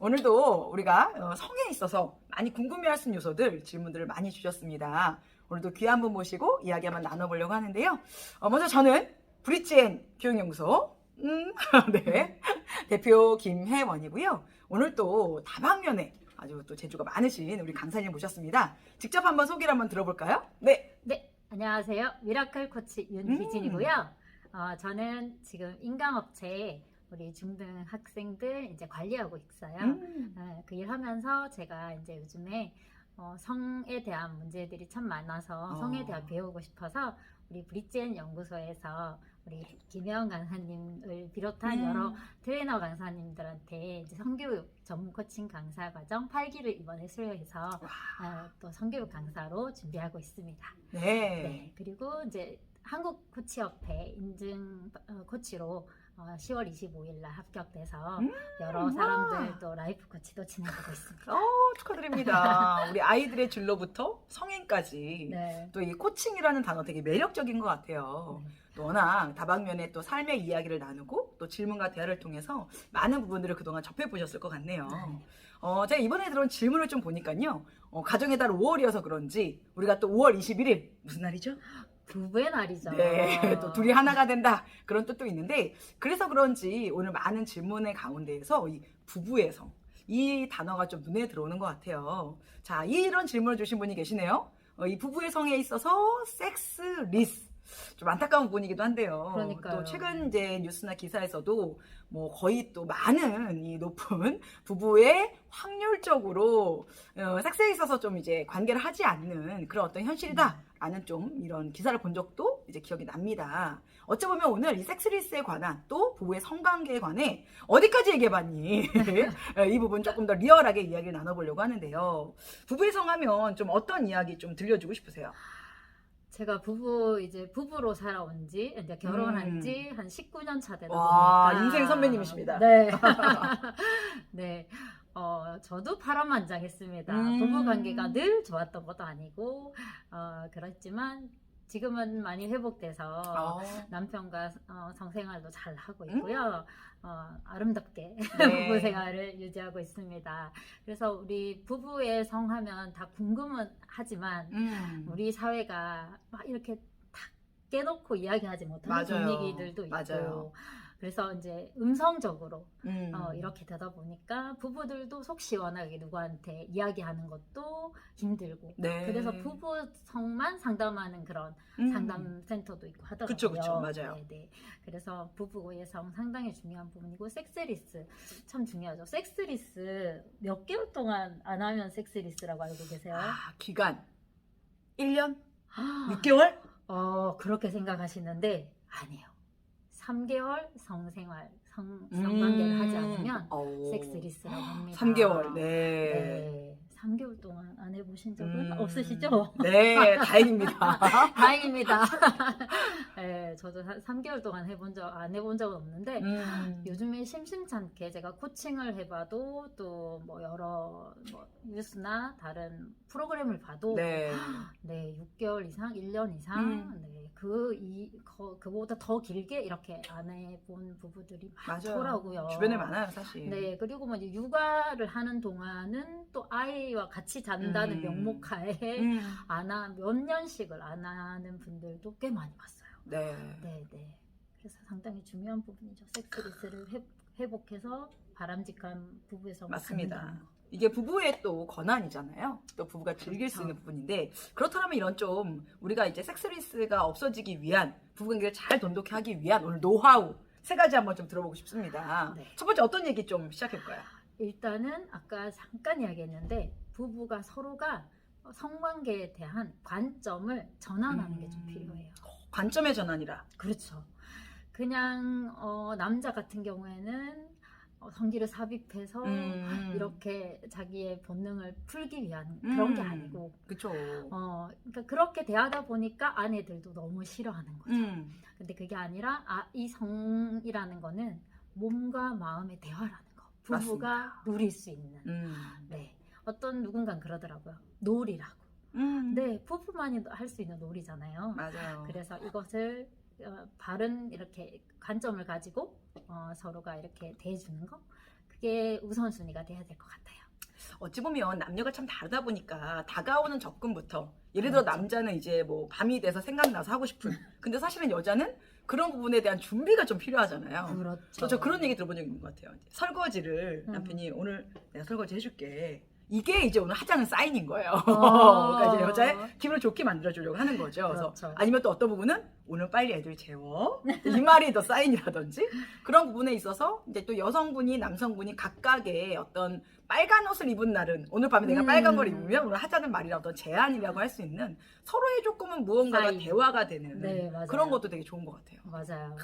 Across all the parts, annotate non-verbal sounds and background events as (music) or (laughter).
오늘도 우리가 어, 성에 있어서 많이 궁금해하시는 요소들 질문들을 많이 주셨습니다. 오늘도 귀한 분 모시고 이야기 한번 나눠보려고 하는데요. 어, 먼저 저는 브릿지앤 교육연구소 음, (laughs) 네. 대표 김혜원이고요. 오늘 또 다방면에 아주 또 재주가 많으신 우리 강사님 모셨습니다. 직접 한번 소개를 한번 들어볼까요? 네. 네, 안녕하세요. 미라클 코치 윤희진이고요. 어, 저는 지금 인강업체에 우리 중등 학생들 이제 관리하고 있어요. 음. 어, 그 일 하면서 제가 이제 요즘에 어, 성에 대한 문제들이 참 많아서 어. 성에 대해 배우고 싶어서 우리 브릿지앤 연구소에서 우리 김혜원 강사님을 비롯한 음. 여러 트레이너 강사님들한테 이제 성교육 전문 코칭 강사 과정 8기를 이번에 수료해서 어, 또 성교육 강사로 준비하고 있습니다. 네. 네, 그리고 이제 한국 코치협회 인증 어, 코치로 어, 10월 25일 날 합격돼서 음, 여러 와. 사람들 또 라이프 코치도 진행하고 있습니다. 어, 축하드립니다. (laughs) 우리 아이들의 진로부터 성인까지 네. 또이 코칭이라는 단어 되게 매력적인 것 같아요. 네. 또 워낙 다방면에 또 삶의 이야기를 나누고 또 질문과 대화를 통해서 많은 부분들을 그동안 접해 보셨을 것 같네요. 네. 어, 제가 이번에 들어온 질문을 좀 보니까요. 어, 가정의 달 5월이어서 그런지 우리가 또 5월 21일 무슨 날이죠? (laughs) 부부의 날이죠. 네, 또 둘이 하나가 된다 그런 뜻도 있는데 그래서 그런지 오늘 많은 질문의 가운데에서 이 부부의 성, 이 단어가 좀 눈에 들어오는 것 같아요. 자, 이런 질문을 주신 분이 계시네요. 어, 이 부부의 성에 있어서 섹스 리스. 좀 안타까운 부분이기도 한데요. 그러니까요. 또 최근 이제 뉴스나 기사에서도 뭐 거의 또 많은 이 높은 부부의 확률적으로 어, 섹스에 있어서 좀 이제 관계를 하지 않는 그런 어떤 현실이다 라는 좀 이런 기사를 본 적도 이제 기억이 납니다. 어쩌보면 오늘 이 섹스리스에 관한 또 부부의 성관계에 관해 어디까지 얘기해봤니? (laughs) 이 부분 조금 더 리얼하게 이야기를 나눠보려고 하는데요. 부부의 성하면 좀 어떤 이야기 좀 들려주고 싶으세요? 제가 부부 이제 부부로 살아온 지 이제 결혼한 음. 지한 19년 차 되다 와, 보니까 인생 선배님이십니다. 네. (laughs) (laughs) 네. 어, 저도 파란만장했습니다. 음. 부부 관계가 늘 좋았던 것도 아니고 어, 그렇지만 지금은 많이 회복돼서 어, 남편과 어, 성생활도 잘 하고 있고요. 어, 아름답게 음. (laughs) 네. 부부 생활을 유지하고 있습니다. 그래서 우리 부부의 성하면 다 궁금은 하지만 음. 우리 사회가 막 이렇게 탁 깨놓고 이야기하지 못하는 맞아요. 분위기들도 있고 맞아요. 그래서 이제 음성적으로 음. 어, 이렇게 되다 보니까 부부들도 속 시원하게 누구한테 이야기하는 것도 힘들고 네. 그래서 부부 성만 상담하는 그런 음. 상담 센터도 있고 하더라고요. 그쵸, 그쵸. 맞아요. 네, 네. 그래서 부부의 성 상당히 중요한 부분이고 섹스리스 참 중요하죠. 섹스리스 몇 개월 동안 안 하면 섹스리스라고 알고 계세요? 아, 기간 1년? 6개월? 어, 그렇게 생각하시는데 아니에요. 3개월 성생활, 성, 성관계를 하지 않으면 오. 섹스리스라고 합니다. 3개월. 네. 네. 3개월 동안 안 해보신 적은 음. 없으시죠? 네, 다행입니다. (laughs) 다행입니다. 네, 저도 3개월 동안 해본 적, 안 해본 적은 없는데, 음. 요즘에 심심찮게 제가 코칭을 해봐도 또 뭐 여러 뭐 뉴스나 다른 프로그램을 봐도 네. 네, 6개월 이상, 1년 이상, 음. 네, 그, 이, 거, 그보다 더 길게 이렇게 안 해본 부부들이 맞아요. 많더라고요. 주변에 많아요, 사실. 네, 그리고 뭐 이제 육아를 하는 동안은 또 아이 와 같이 잔다는 음. 명목하에 음. 안 하, 몇 년씩을 안 하는 분들도 꽤 많이 봤어요. 네. 네, 네. 그래서 상당히 중요한 부분이죠. 섹스리스를 회, 회복해서 바람직한 부부에서 맞습니다. 이게 부부의 또 권한이잖아요. 또 부부가 즐길 수 그렇죠. 있는 부분인데 그렇다면 이런 좀 우리가 이제 섹스리스가 없어지기 위한 부부관계를 잘 돈독히 하기 위한 오늘 노하우 세 가지 한번 좀 들어보고 싶습니다. 네. 첫 번째 어떤 얘기 좀 시작해볼까요? 일단은 아까 잠깐 이야기했는데 부부가 서로가 성관계에 대한 관점을 전환하는 게좀 음. 필요해요. 관점의 전환이라. 그렇죠. 그냥 어, 남자 같은 경우에는 어, 성기를 삽입해서 음. 이렇게 자기의 본능을 풀기 위한 그런 게 음. 아니고 그쵸. 어, 그러니까 그렇게 대하다 보니까 아내들도 너무 싫어하는 거죠. 음. 근데 그게 아니라 아, 이 성이라는 거는 몸과 마음의 대화라는 거. 부부가 누릴 수 있는. 음. 네. 어떤 누군가 그러더라고요. 놀이라고. 음. 네, 부부만이 할 수 있는 놀이잖아요. 맞아요. 그래서 이것을 어, 바른 이렇게 관점을 가지고 어, 서로가 이렇게 대해주는 거 그게 우선순위가 돼야 될 것 같아요. 어찌 보면 남녀가 참 다르다 보니까 다가오는 접근부터 예를 들어. 남자는 이제 뭐 밤이 돼서 생각나서 하고 싶은 근데 사실은 여자는 그런 부분에 대한 준비가 좀 필요하잖아요. 그렇죠. 저, 저 그런 얘기 들어본 적 있는 것 같아요. 이제 설거지를 음. 남편이 오늘 내가 설거지 해줄게. 이게 이제 오늘 하자는 사인인 거예요. 어. (laughs) 그러니까 이제 여자의 기분을 좋게 만들어주려고 하는 거죠. 그래서 그렇죠. 아니면 또 어떤 부분은 오늘 빨리 애들 재워 이 말이 더 사인이라든지 그런 부분에 있어서 이제 또 여성분이 남성분이 각각의 어떤 빨간 옷을 입은 날은 오늘 밤에 내가 음. 빨간 걸 입으면 오늘 하자는 말이라 어떤 제안이라고 할 수 있는 서로의 조금은 무언가가 사인. 대화가 되는 네, 맞아요. 그런 것도 되게 좋은 것 같아요. 맞아요.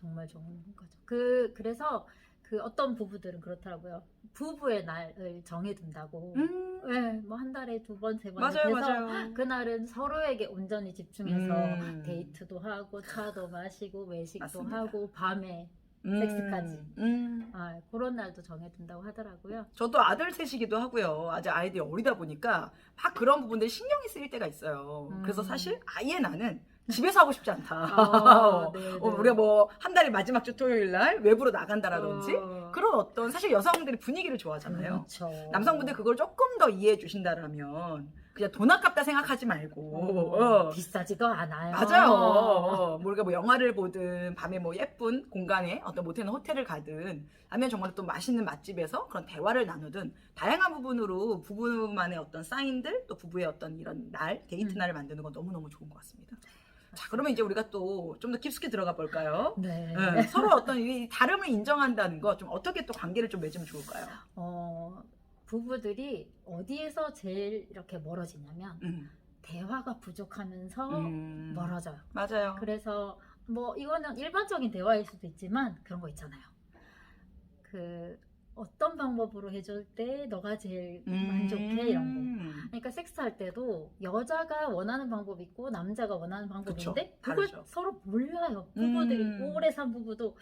정말 좋은 거죠. 그 그래서 그 어떤 부부들은 그렇더라고요. 부부의 날을 정해둔다고. 음, 네, 뭐한 달에 두 번, 세 번. 맞아요, 그래서 맞아요. 그날은 서로에게 온전히 집중해서 음. 데이트도 하고 차도 마시고 외식도 맞습니다. 하고 밤에 음, 섹스까지. 음. 아, 그런 날도 정해둔다고 하더라고요. 저도 아들 셋이기도 하고요. 아직 아이들이 어리다 보니까 막 그런 부분들 신경이 쓰일 때가 있어요. 음. 그래서 사실 아예 나는 집에서 하고 싶지 않다. 아, (laughs) 네, 어, 네. 우리가 뭐 한 달의 마지막 주 토요일 날 외부로 나간다라든지 어, 그런 어떤 사실 여성들이 분위기를 좋아하잖아요. 그렇죠. 남성분들 그걸 조금 더 이해해 주신다라면 그냥 돈 아깝다 생각하지 말고 어, 어. 비싸지도 않아요. 맞아요. 어, 뭐 우리가 뭐 영화를 보든 밤에 뭐 예쁜 공간에 어떤 모텔 호텔을 가든 아니면 정말 또 맛있는 맛집에서 그런 대화를 나누든 다양한 부분으로 부부만의 어떤 사인들 또 부부의 어떤 이런 날 데이트 음. 날을 만드는 건 너무 너무 좋은 것 같습니다. 자 그러면 이제 우리가 또 좀 더 깊숙이 들어가 볼까요? 네. 네, 서로 어떤 이 다름을 인정한다는 거 좀 어떻게 또 관계를 좀 맺으면 좋을까요? 어, 부부들이 어디에서 제일 이렇게 멀어지냐면 음. 대화가 부족하면서 음. 멀어져요. 맞아요. 그래서 뭐 이거는 일반적인 대화일 수도 있지만 그런 거 있잖아요. 그 어떤 방법으로 해줄 때 너가 제일 만족해 이런 거. 음. 그러니까 섹스할 때도 여자가 원하는 방법이 있고 남자가 원하는 방법인데 그쵸, 그걸 다르죠. 서로 몰라요. 부부들이 음. 오래 산 부부도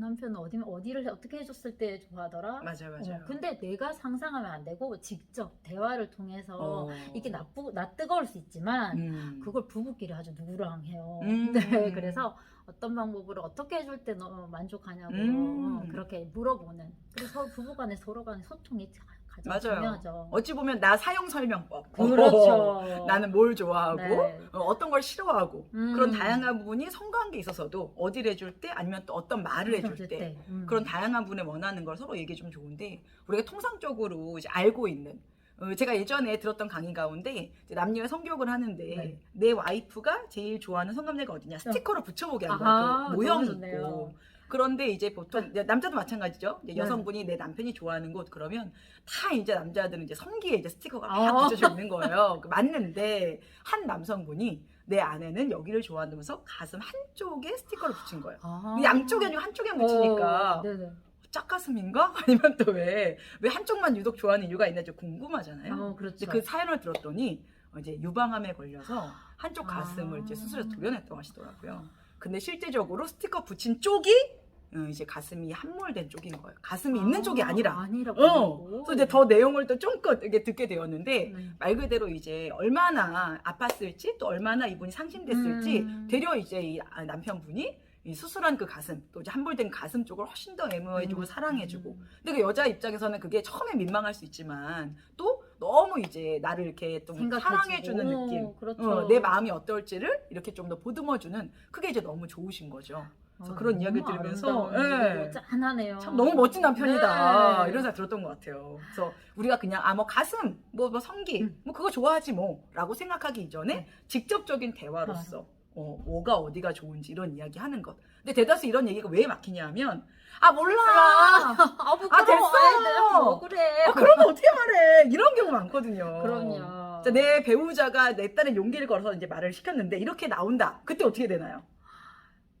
남편은 어디 어디를 어떻게 해줬을 때 좋아하더라. 맞아요, 맞아요. 어, 근데 내가 상상하면 안 되고 직접 대화를 통해서 어. 이게 나쁘 나 뜨거울 수 있지만 음. 그걸 부부끼리 아주 누구랑 해요. 음. (laughs) 네, 그래서 어떤 방법으로 어떻게 해줄 때너 만족하냐고 음. 어, 그렇게 물어보는. 그래서 부부간에 서로 간에 소통이 가장 맞아요. 중요하죠. 어찌 보면 나 사용 설명법. 그렇죠. (laughs) 나는 뭘 좋아하고 네. 어, 어떤 걸 싫어하고 음. 그런 다양한 부분이 성관계에 있어서도 어디를 해줄 때 아니면 또 어떤 말을 해줄 그럴 때 음. 그런 다양한 분의 원하는 걸 서로 얘기해 주면 좋은데 우리가 통상적으로 이제 알고 있는 어, 제가 예전에 들었던 강의 가운데 남녀의 성교육을 하는데 네. 내 와이프가 제일 좋아하는 성감대가 어디냐 스티커를 붙여보게 한 거예요. 그 모형. 있고. 그런데 이제 보통 이제 남자도 마찬가지죠. 이제 네. 여성분이 내 남편이 좋아하는 곳 그러면 다 이제 남자들은 이제 성기에 이제 스티커가 막 아. 붙여져 있는 거예요. 그 맞는데 한 남성분이 내 아내는 여기를 좋아한다면서 가슴 한쪽에 스티커를 붙인 거예요. 아. 양쪽이 아니고 한쪽에 붙이니까 어. 짝가슴인가? (laughs) 아니면 또 왜 왜 한쪽만 유독 좋아하는 이유가 있나 좀 궁금하잖아요. 어, 그렇죠. 그 사연을 들었더니 어, 이제 유방암에 걸려서 한쪽 아. 가슴을 이제 수술해서 도려냈다고 하시더라고요. 근데 실제적으로 스티커 붙인 쪽이 어, 이제 가슴이 함몰된 쪽인 거예요. 가슴이 있는 쪽이 아니라. 아니라. 어. 그래서 이제 더 내용을 또 쫑긋 이렇게 듣게 되었는데 네. 말 그대로 이제 얼마나 아팠을지 또 얼마나 이분이 상심됐을지 음. 되려 이제 이 아, 남편분이 이 수술한 그 가슴 또 이제 함몰된 가슴 쪽을 훨씬 더 애무해주고 음. 사랑해주고 근데 그 여자 입장에서는 그게 처음에 민망할 수 있지만 또 너무 이제 나를 이렇게 좀 생각해주고. 사랑해주는 느낌 어, 그렇죠. 어, 내 마음이 어떨지를 이렇게 좀 더 보듬어주는 그게 이제 너무 좋으신 거죠. 그래서 어, 그런 이야기를 들으면서, 예. 짠하네요. 참 너무 멋진 남편이다 네. 이런 생각 들었던 것 같아요. 그래서 우리가 그냥 아뭐 가슴 뭐, 뭐 성기 음. 뭐 그거 좋아하지 뭐라고 생각하기 이전에 네. 직접적인 대화로서 어, 뭐가 어디가 좋은지 이런 이야기 하는 것. 근데 대다수 이런 얘기가 왜 막히냐면 아 몰라. 아, 부끄러워. 아, 됐어. 뭐 그래. 아, 그러면 어떻게 말해? 이런 경우 많거든요. 그럼요. 자, 내 배우자가 내 딸의 용기를 걸어서 이제 말을 시켰는데 이렇게 나온다. 그때 어떻게 되나요?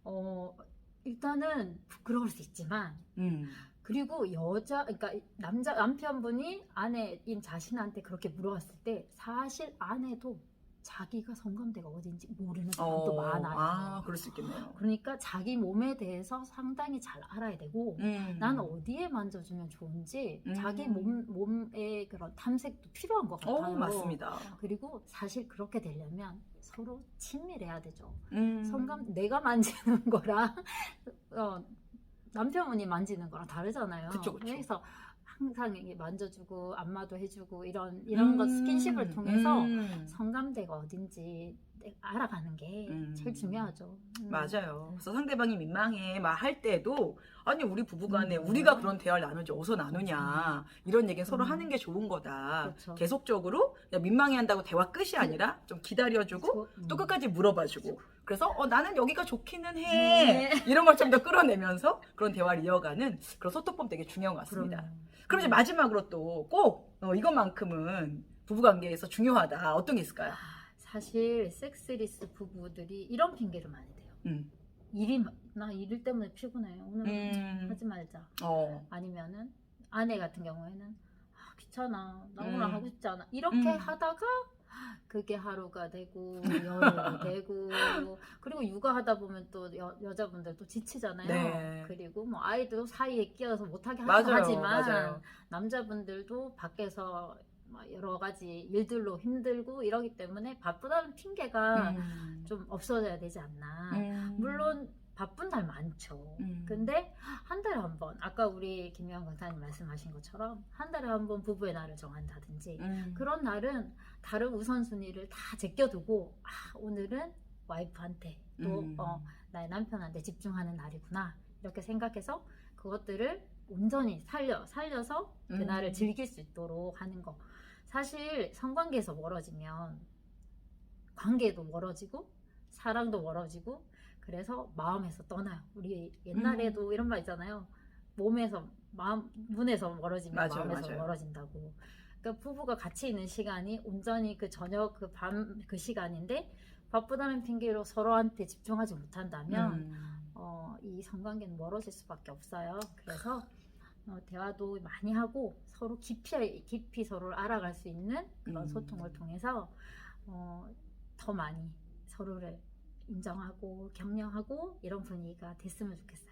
어, 일단은 부끄러울 수 있지만 음. 그리고 여자 그러니까 남자 남편분이 아내인 자신한테 그렇게 물어봤을 때 사실 아내도 자기가 성감대가 어딘지 모르는 사람도 많아요. 아, 그럴 수 있겠네요. 그러니까 자기 몸에 대해서 상당히 잘 알아야 되고 음. 난 어디에 만져주면 좋은지 음. 자기 몸 몸의 그런 탐색도 필요한 것 같아요. 어, 맞습니다. 그리고 사실 그렇게 되려면 서로 친밀해야 되죠. 음. 성감 내가 만지는 (laughs) 거랑 어, 남편분이 만지는 거랑 다르잖아요. 그쵸, 그쵸. 그래서 항상 이게 만져주고 안마도 해주고 이런 이런 것 음, 스킨십을 통해서 음. 성감대가 어딘지 알아가는 게 음. 제일 중요하죠. 음. 맞아요. 그래서 상대방이 민망해 막 할 때도 아니 우리 부부간에 음. 우리가 그런 대화를 나누지 어디서 나누냐 이런 얘기 서로 음. 하는 게 좋은 거다. 그렇죠. 계속적으로 민망해한다고 대화 끝이 아니라 좀 기다려주고 저- 음. 또 끝까지 물어봐주고 그래서 어 나는 여기가 좋기는 해 네. 이런 걸 좀 더 끌어내면서 그런 대화를 이어가는 그런 소통법 되게 중요한 것 같습니다. 그럼요. 그럼 이제 마지막으로 또꼭 어, 이것만큼은 부부관계에서 중요하다 어떤 게 있을까요? 사실 섹스리스 부부들이 이런 핑계를 많이 대요. 음. 일이 마- 나일 때문에 피곤해. 오늘 음. 하지 말자. 어. 아니면은 아내 같은 경우에는 아, 귀찮아. 나 오늘 음. 하고 싶지 않아. 이렇게 음. 하다가 그게 하루가 되고 열흘이 (laughs) 되고 그리고 육아하다 보면 또 여, 여자분들 또 지치잖아요. 네. 그리고 뭐 아이도 사이에 끼어서 못하게 맞아요, 하지만 맞아요. 남자분들도 밖에서 막 여러 가지 일들로 힘들고 이러기 때문에 바쁘다는 핑계가 음. 좀 없어져야 되지 않나. 음. 물론 바쁜 날 많죠. 음. 근데 한 달에 한 번, 아까 우리 김영환 강사님 말씀하신 것처럼 한 달에 한 번 부부의 날을 정한다든지 음. 그런 날은 다른 우선순위를 다 제껴두고 아, 오늘은 와이프한테 또 음. 어, 나의 남편한테 집중하는 날이구나 이렇게 생각해서 그것들을 온전히 살려 살려서 음. 그날을 즐길 수 있도록 하는 거. 사실 성관계에서 멀어지면 관계도 멀어지고 사랑도 멀어지고 그래서 마음에서 떠나요. 우리 옛날에도 이런 말 있잖아요. 몸에서 마음 눈에서 멀어지면 맞아요, 마음에서 맞아요. 멀어진다고. 그러니까 부부가 같이 있는 시간이 온전히 그 저녁 그밤그 시간인데 바쁘다는 핑계로 서로한테 집중하지 못한다면 음. 어, 이 성관계는 멀어질 수밖에 없어요. 그래서 어, 대화도 많이 하고 서로 깊이 깊이 서로를 알아갈 수 있는 그런 음. 소통을 통해서 어, 더 많이 서로를 인정하고 격려하고 이런 분위기가 됐으면 좋겠어요.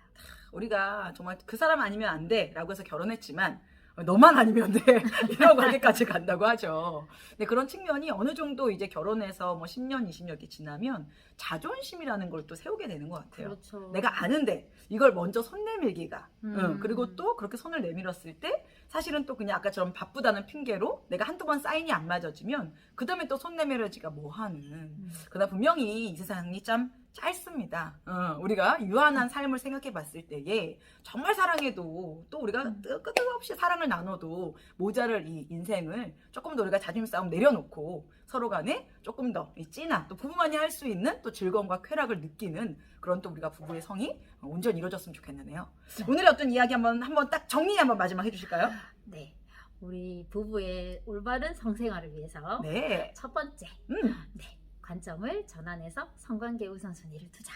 우리가 정말 그 사람 아니면 안 돼라고 해서 결혼했지만 어, 너만 아니면 돼 (laughs) 이런 관계까지 간다고 하죠. 근데 그런 측면이 어느 정도 이제 결혼해서 뭐 10년, 20년 이렇게 지나면 자존심이라는 걸 또 세우게 되는 것 같아요. 그렇죠. 내가 아는데 이걸 먼저 손 내밀기가 음. 응, 그리고 또 그렇게 손을 내밀었을 때 사실은 또 그냥 아까처럼 바쁘다는 핑계로 내가 한두 번 사인이 안 맞아지면 그 다음에 또 손 내밀어지가 뭐 하는 음. 그러나 분명히 이 세상이 참 짧습니다. 어, 우리가 유한한 삶을 생각해 봤을 때에 정말 사랑해도 또 우리가 음. 뜨- 끝없이 사랑을 나눠도 모자를 이 인생을 조금 더 우리가 자존심 싸움 내려놓고 서로 간에 조금 더 이 진한 또 부부만이 할 수 있는 또 즐거움과 쾌락을 느끼는 그런 또 우리가 부부의 성이 온전히 이루어졌으면 좋겠네요. 네. 오늘의 어떤 이야기 한번 한번 딱 정리 한번 마지막 해주실까요? 네. 우리 부부의 올바른 성생활을 위해서 네. 첫 번째 음, 네, 관점을 전환해서 성관계 우선순위를 두자.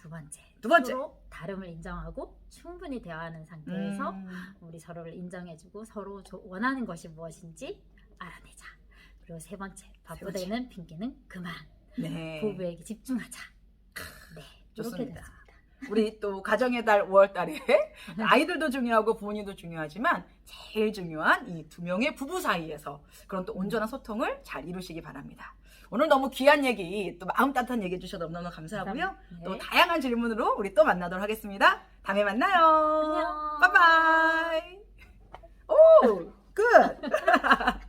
두 번째, 두 번째. 서로 다름을 인정하고 충분히 대화하는 상태에서 음, 우리 서로를 인정해주고 서로 조- 원하는 것이 무엇인지 알아내자. 그리고 세 번째, 바쁘다는 핑계는 그만. 네. 부부에게 집중하자. 네, 이렇게 좋습니다. 됐습니다. 우리 또 가정의 달 5월 달에 (laughs) 아이들도 중요하고 부모님도 중요하지만 제일 중요한 이 두 명의 부부 사이에서 그런 또 온전한 소통을 잘 이루시기 바랍니다. 오늘 너무 귀한 얘기, 또 마음 따뜻한 얘기 해주셔서 너무너무 감사하고요. 네. 또 다양한 질문으로 우리 또 만나도록 하겠습니다. 다음에 만나요. 안녕. 바이바이. 오, 끝.